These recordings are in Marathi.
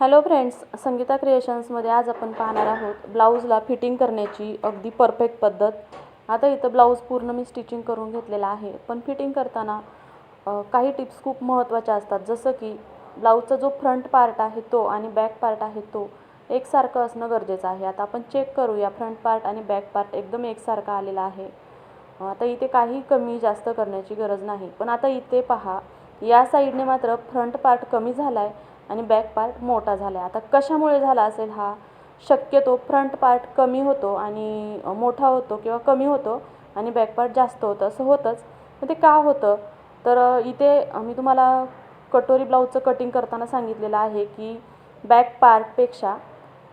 हॅलो फ्रेंड्स संगीता क्रिएशन्समध्ये आज आपण पाहणार आहोत ब्लाऊजला फिटिंग करण्याची अगदी परफेक्ट पद्धत. आता इथं ब्लाऊज पूर्ण मी स्टिचिंग करून घेतलेला आहे. पण फिटिंग करताना काही टिप्स खूप महत्त्वाच्या असतात. जसं की ब्लाऊजचा जो फ्रंट पार्ट आहे तो आणि बॅक पार्ट आहे तो एकसारखं असणं गरजेचं आहे. आता आपण चेक करूया फ्रंट पार्ट आणि बॅक पार्ट एकदम एकसारखा आलेला आहे. आता इथे काही कमी जास्त करण्याची गरज नाही. पण आता इथे पहा या साईडने मात्र फ्रंट पार्ट कमी झाला आहे आणि बॅक पार्ट मोठा झाला आहे आता कशामुळे झाला असेल हा? शक्यतो फ्रंट पार्ट कमी होतो आणि मोठा होतो किंवा कमी होतो आणि बॅक पार्ट जास्त होतं. असं होतंच. मग ते का होतं? तर इथे मी तुम्हाला कटोरी ब्लाऊजचं कटिंग करताना सांगितलेलं आहे की बॅक पार्टपेक्षा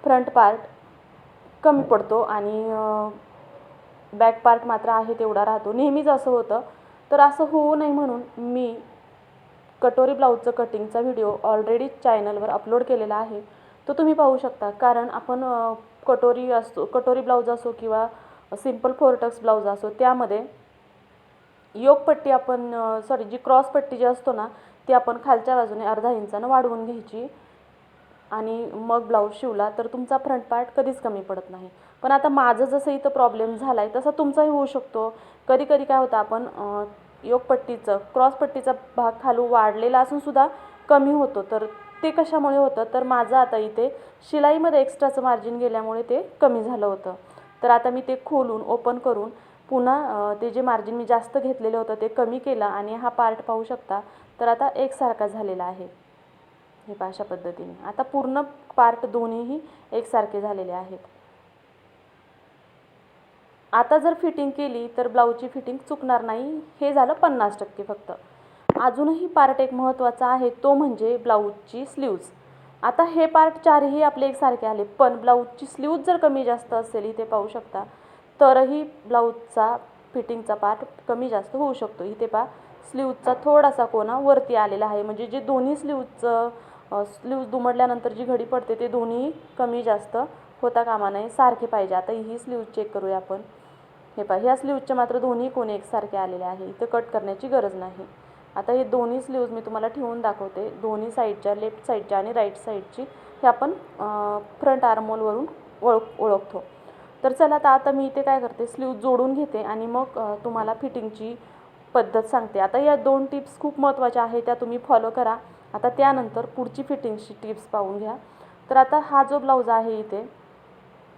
फ्रंट पार्ट कमी पडतो आणि बॅक पार्ट मात्र आहे तेवढा राहतो. नेहमीच असं होतं. तर असं होऊ नये म्हणून मी कटोरी ब्लाऊजचं कटिंगचा व्हिडिओ ऑलरेडी चॅनलवर अपलोड केलेला आहे. तो तुम्ही पाहू शकता. कारण आपण कटोरी असो कटोरी ब्लाऊज असो किंवा सिंपल फोरटक्स ब्लाऊज असो त्यामध्ये योगपट्टी आपण सॉरी जी क्रॉस पट्टी जी असतो ना ती आपण खालच्या बाजूने अर्धा इंचानं वाढवून घ्यायची. आणि मग ब्लाऊज शिवला तर तुमचा फ्रंट पार्ट कधीच कमी पडत नाही. पण आता माझं जसं इथं प्रॉब्लेम झाला आहे तसा तुमचाही होऊ शकतो. कधी कधी काय होतं आपण योगपट्टीचं क्रॉसपट्टीचा भाग खालू वाढलेला असून सुद्धा कमी होतो. तर ते कशामुळे होतं? तर माझं आता इथे शिलाईमध्ये एक्स्ट्राचं मार्जिन गेल्यामुळे ते कमी झालं होतं. तर आता मी ते खोलून ओपन करून पुन्हा ते जे मार्जिन मी जास्त घेतलेलं होतं ते कमी केलं आणि हा पार्ट पाहू शकता. तर आता एकसारखा झालेला आहे. हे अशा पद्धतीने. आता पूर्ण पार्ट दोन्हीही एकसारखे झालेले आहेत. आता जर फिटिंग केली तर ब्लाऊजची फिटिंग चुकणार नाही. हे झालं पन्नास टक्के फक्त. अजूनही पार्ट एक महत्त्वाचा आहे तो म्हणजे ब्लाऊजची स्लीव्ज आता हे पार्ट चारही आपले एकसारखे आले पण ब्लाऊजची स्लीव्ज जर कमी जास्त असेल इथे पाहू शकता तरही ब्लाऊजचा फिटिंगचा पार्ट कमी जास्त होऊ शकतो. इथे पहा स्लीवचा थोडासा कोणा वरती आलेला आहे. म्हणजे जे दोन्ही स्लीवचं स्लीव्ज दुमडल्यानंतर जी घडी पडते ते दोन्ही कमी जास्त होता कामा नये सारखे पाहिजे. आता ही स्लीव चेक करूया आपण. हे पहा ह्या स्लीवचे मात्र दोन्ही कोणी एकसारखे आलेले आहे. इथं कट करण्याची गरज नाही. आता हे दोन्ही स्लीव्ज मी तुम्हाला ठेवून दाखवते. दोन्ही साईडच्या लेफ्ट साईडच्या आणि राईट साईडची हे आपण फ्रंट आर्मोलवरून ओळख ओळखतो. तर चला आता आता मी इथे काय करते? स्लीव जोडून घेते आणि मग तुम्हाला फिटिंगची पद्धत सांगते. आता या दोन टिप्स खूप महत्त्वाच्या आहेत त्या तुम्ही फॉलो करा. आता त्यानंतर पुढची फिटिंगची टिप्स पाहून घ्या. तर आता हा जो ब्लाऊज आहे इथे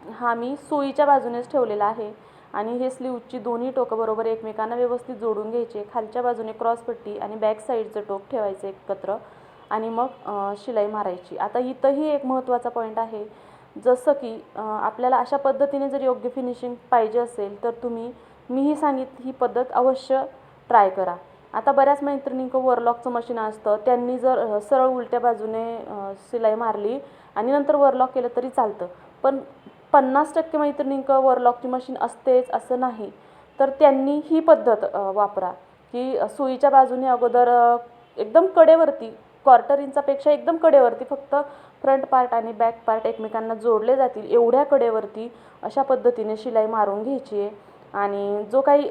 हा मी सोयीच्या बाजूनेच ठेवलेला आहे. आणि हे स्लीवची दोन्ही टोकं बरोबर एकमेकांना व्यवस्थित जोडून घ्यायचे. खालच्या बाजूने क्रॉसपट्टी आणि बॅक साईडचं टोक ठेवायचं एकत्र. आणि मग शिलाई मारायची. आता इथंही एक महत्त्वाचा पॉईंट आहे. जसं की आपल्याला अशा पद्धतीने जर योग्य फिनिशिंग पाहिजे असेल तर तुम्ही मीही सांगित ही पद्धत अवश्य ट्राय करा. आता बऱ्याच मैत्रिणींक वरलॉकचं मशीन असतं. त्यांनी जर सरळ उलट्या बाजूने शिलाई मारली आणि नंतर वरलॉक केलं तरी चालतं. पण पन्नास टक्के मैत्रिणींक वरलॉकची मशीन असतेच असं नाही. तर त्यांनी ही पद्धत वापरा. की सुईच्या बाजूने अगोदर एकदम कडेवरती क्वार्टर इंचापेक्षा एकदम कडेवरती फक्त फ्रंट पार्ट आणि बॅक पार्ट एकमेकांना जोडले जातील एवढ्या कडेवरती अशा पद्धतीने शिलाई मारून घ्यायची आहे. आणि जो काही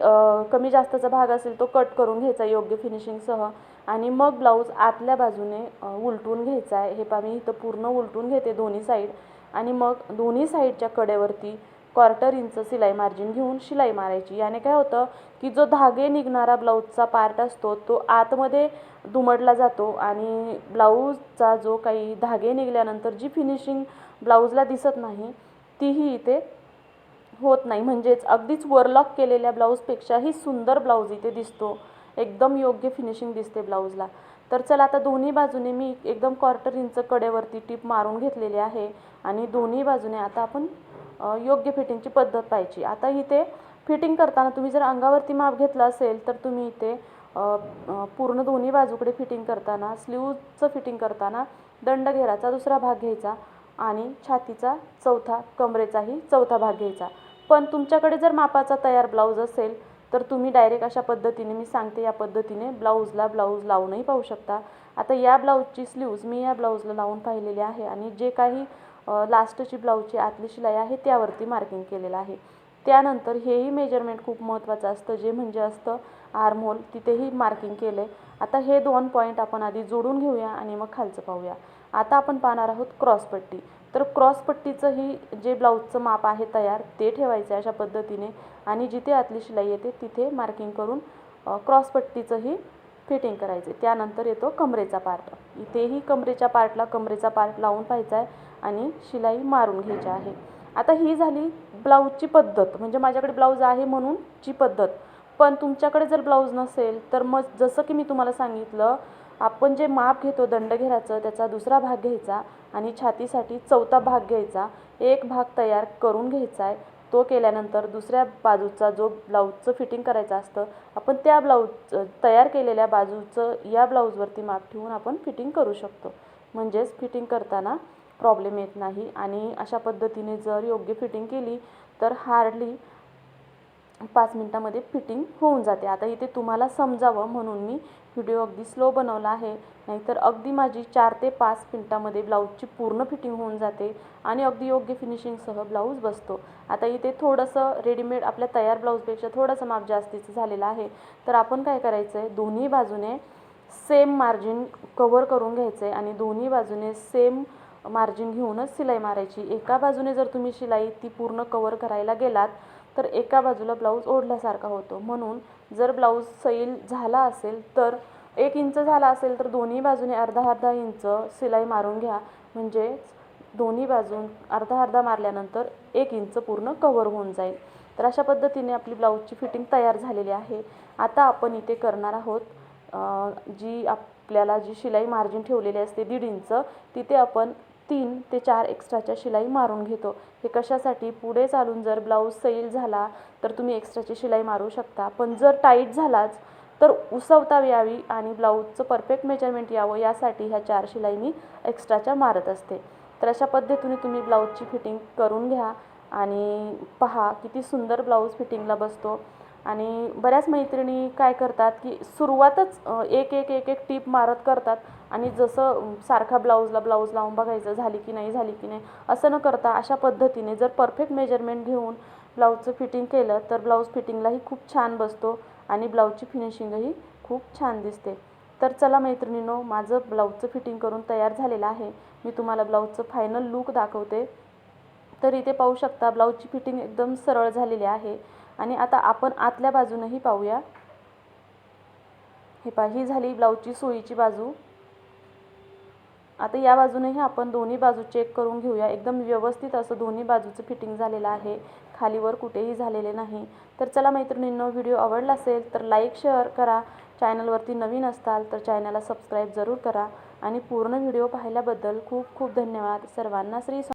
कमी जास्तचा भाग असेल तो कट करून घ्यायचा योग्य फिनिशिंगसह आणि मग ब्लाऊज आतल्या बाजूने उलटून घ्यायचा आहे. हे पा मी इथं पूर्ण उलटून घेते दोन्ही साईड आणि मग दोन्ही साईडच्या कडेवरती क्वार्टर इंच शिलाई मार्जिन घेऊन शिलाई मारायची. याने काय होतं की जो धागे निघणारा ब्लाऊजचा पार्ट असतो तो आतमध्ये दुमडला जातो आणि ब्लाऊजचा जो काही धागे निघाल्यानंतर जी फिनिशिंग ब्लाऊजला दिसत नाही तीही इथे होत नाही. म्हणजेच अगदीच वरलॉक केलेल्या ब्लाऊजपेक्षाही सुंदर ब्लाऊज इथे दिसतो. एकदम योग्य फिनिशिंग दिसते ब्लाऊजला. तर चला आता दोन्ही बाजूने मी एकदम क्वार्टर इंच कडेवरती टीप मारून घेतलेली आहे आणि दोन्ही बाजूने आता आपण योग्य फिटिंगची पद्धत पाहिजे आता इथे फिटिंग करताना तुम्ही जर अंगावरती माप घेतलं असेल तर तुम्ही इथे पूर्ण दोन्ही बाजूकडे फिटिंग करताना स्लीवचं फिटिंग करताना दंडघेराचा दुसरा भाग घ्यायचा आणि छातीचा चौथा कमरेचाही चौथा भाग घ्यायचा. पण तुमच्याकडे जर मापाचा तयार ब्लाऊज असेल तर तुम्ही डायरेक्ट अशा पद्धतीने मी सांगते या पद्धतीने ब्लाऊजला ब्लाऊज लावूनही पाहू शकता. आता या ब्लाऊजची स्लीव्ज मी या ब्लाऊजला लावून पाहिलेली आहे आणि जे काही लास्टची ब्लाऊजची आतली शिलाई आहे त्यावरती मार्किंग केलेलं आहे. त्यानंतर हेही मेजरमेंट खूप महत्त्वाचं असतं. जे म्हणजे असतं आर्महोल तिथेही मार्किंग केलं आहे आता हे दोन पॉईंट आपण आधी जोडून घेऊया आणि मग खालचं पाहूया. आता आपण पाहणार आहोत क्रॉसपट्टी तर क्रॉसपट्टीचंही जे ब्लाऊजचं माप आहे तयार ते ठेवायचं आहे अशा पद्धतीने. आणि जिथे आतली शिलाई येते तिथे मार्किंग करून अ, क्रॉसपट्टीचंही फिटिंग करायचे त्यानंतर येतो कमरेचा पार्ट इथेही कमरेच्या पार्टला कमरेचा पार्ट लावून पाहायचा आहे आणि शिलाई मारून घ्यायची आहे. आता ही झाली ब्लाऊजची पद्धत. म्हणजे माझ्याकडे ब्लाऊज आहे म्हणून ची पद्धत. पण तुमच्याकडे जर ब्लाऊज नसेल तर मग जसं की मी तुम्हाला सांगितलं आपण जे माप घेतो दंडघेराचं त्याचा दुसरा भाग घ्यायचा आणि छातीसाठी चौथा भाग घ्यायचा. एक भाग तयार करून घ्यायचा आहे. तो केल्यानंतर दुसऱ्या बाजूचा जो ब्लाऊजचं फिटिंग करायचं असतं आपण त्या ब्लाऊज तयार केलेल्या बाजूचं या ब्लाऊजवरती माप ठेवून आपण फिटिंग करू शकतो. म्हणजेच फिटिंग करताना प्रॉब्लेम येत नाही आणि अशा पद्धतीने जर योग्य फिटिंग केली तर हार्डली पाच मिनटामध्ये फिटिंग होऊन जाते. आता इथे तुम्हाला समजावं म्हणून मी व्हिडिओ अगदी स्लो बनवला आहे. नाहीतर अगदी माझी चार ते पाच मिनटामध्ये ब्लाऊजची पूर्ण फिटिंग होऊन जाते आणि अगदी योग्य फिनिशिंगसह ब्लाऊज बसतो. आता इथे थोडंसं रेडीमेड आपल्या तयार ब्लाऊजपेक्षा थोडंसं माप जास्तीचं झालेलं आहे. तर आपण काय करायचं आहे दोन्ही बाजूने सेम मार्जिन कवर करून घ्यायचं आहे आणि दोन्ही बाजूने सेम मार्जिन घेऊनच शिलाई मारायची. एका बाजूने जर तुम्ही शिलाई ती पूर्ण कवर करायला गेलात तर एका बाजूला ब्लाऊज ओढल्यासारखा होतो. म्हणून जर ब्लाऊज सैल झाला असेल तर एक इंच झाला असेल तर दोन्ही बाजूने अर्धा अर्धा इंच शिलाई मारून घ्या. म्हणजे दोन्ही बाजून अर्धा अर्धा मारल्यानंतर एक इंच पूर्ण कवर होऊन जाईल. तर अशा पद्धतीने आपली ब्लाऊजची फिटिंग तयार झालेली आहे. आता आपण इथे करणार आहोत जी आपल्याला जी शिलाई मार्जिन ठेवलेली असते दीड इंच तिथे आपण तीन ते चार एक्स्ट्राच्या शिलाई मारून घेतो. हे कशासाठी? पुढे चालून जर ब्लाऊज सैल झाला तर तुम्ही एक्स्ट्राची शिलाई मारू शकता. पण जर टाईट झालाच तर उसवता यावी आणि ब्लाऊजचं परफेक्ट मेजरमेंट यावं यासाठी ह्या चार शिलाई मी एक्स्ट्राच्या मारत असते. तर अशा पद्धतीने तुम्ही ब्लाऊजची फिटिंग करून घ्या आणि पहा किती सुंदर ब्लाऊज फिटिंगला बसतो. आणि बऱ्याच मैत्रिणी काय करतात की सुरुवातच एक एक एक एक टीप मारत करतात आणि जसं सारखा ब्लाऊजला ब्लाऊज लावून बघायचं झाली की नाही झाली की नाही असं न करता अशा पद्धतीने जर परफेक्ट मेजरमेंट घेऊन ब्लाऊजचं फिटिंग केलं तर ब्लाऊज फिटिंगलाही खूप छान बसतो आणि ब्लाऊजची फिनिशिंगही खूप छान दिसते. तर चला मैत्रिणींनो माझं ब्लाऊजचं फिटिंग करून तयार झालेलं आहे. मी तुम्हाला ब्लाऊजचं फायनल लूक दाखवते. तर इथे पाहू शकता ब्लाऊजची फिटिंग एकदम सरळ झालेली आहे. आणि आता आपण आतल्या बाजूनही पाहूया. हे पा ही झाली ब्लाऊजची सोयीची बाजू. आता या बाजूनेही आपण दोन्ही बाजू चेक करून घेऊया. एकदम व्यवस्थित असं दोन्ही बाजूचं फिटिंग झालेलं आहे. खालीवर कुठेही झालेले नाही. तर चला मैत्रिणींनो व्हिडिओ आवडला असेल तर लाईक शेअर करा. चॅनलवरती नवीन असताल तर चॅनलला सबस्क्राईब जरूर करा. आणि पूर्ण व्हिडिओ पाहिल्याबद्दल खूप खूप धन्यवाद. सर्वांना श्री